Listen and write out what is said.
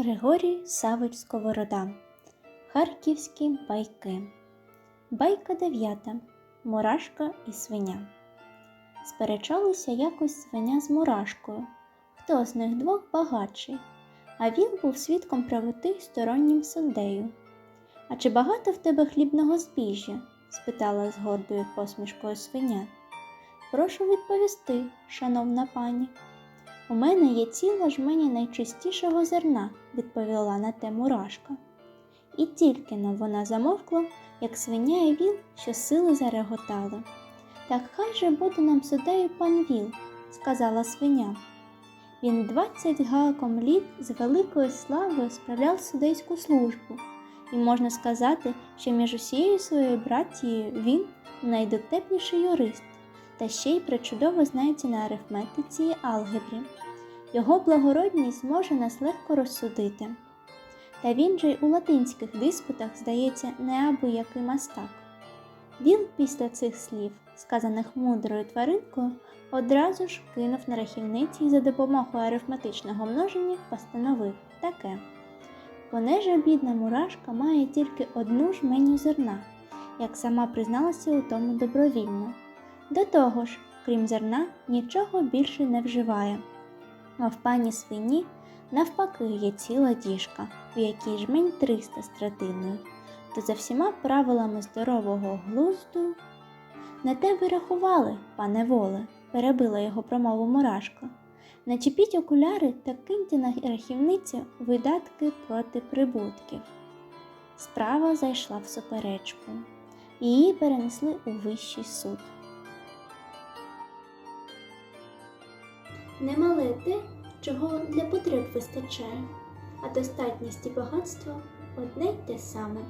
Григорій Савич Сковорода. Харківські байки. Байка дев'ята. Мурашка і свиня. Сперечалися якось свиня з мурашкою. Хто з них двох багатший? А він був свідком правоти стороннім суддею. А чи багато в тебе хлібного збіжжя? спитала з гордою посмішкою свиня. Прошу відповісти, шановна пані. У мене є ціла жмені найчистішого зерна, відповіла на те мурашка. І тільки но вона замовкла, як свиня і віл щосили зареготали. Так хай же буде нам суддею пан Віл, сказала свиня. Він двадцять гаком літ з великою славою справляв судейську службу, і можна сказати, що між усією своєю братією він найдотепніший юрист, та ще й причудово знається на арифметиці і алгебрі. Його благородність може нас легко розсудити. Та він же й у латинських диспутах, здається, не аби який мастак. Віл після цих слів, сказаних мудрою тваринкою, одразу ж кинув на рахівниці і за допомогою арифметичного множення постановив таке. Понеже бідна мурашка має тільки одну жменю зерна, як сама призналася у тому добровільно. До того ж, крім зерна, нічого більше не вживає. А в пані свині навпаки є ціла діжка, в якій жмень 300 з третиною, то за всіма правилами здорового глузду. Не те ви рахували, пане воле, перебила його промову мурашка. Начепіть окуляри та киньте на рахівницю видатки проти прибутків. Справа зайшла в суперечку. Її перенесли у вищий суд. Немале те, чого для потреб вистачає, а достатність і багатство одне й те саме.